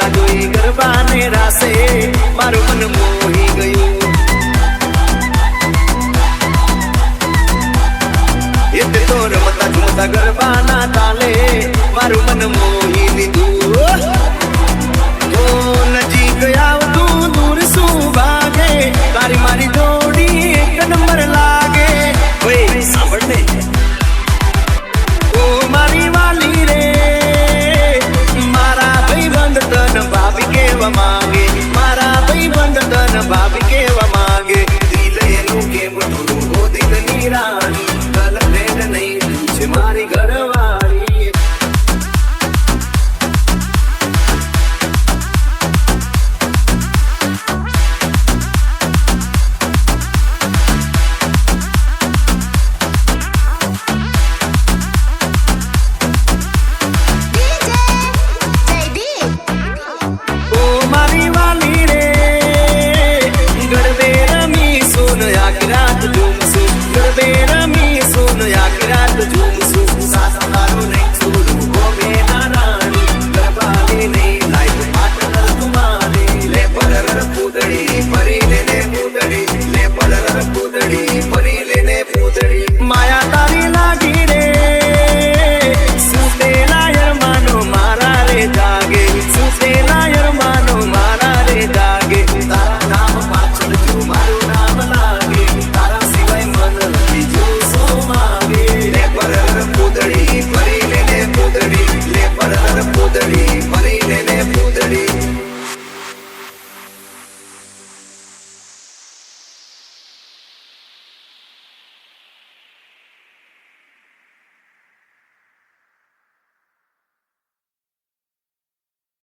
ગાતા જોઈ ગરબાને રાસે મારું મન મોહી ગયું. એ તો રમતા ગરબાના તાલે, મારું મન મોહી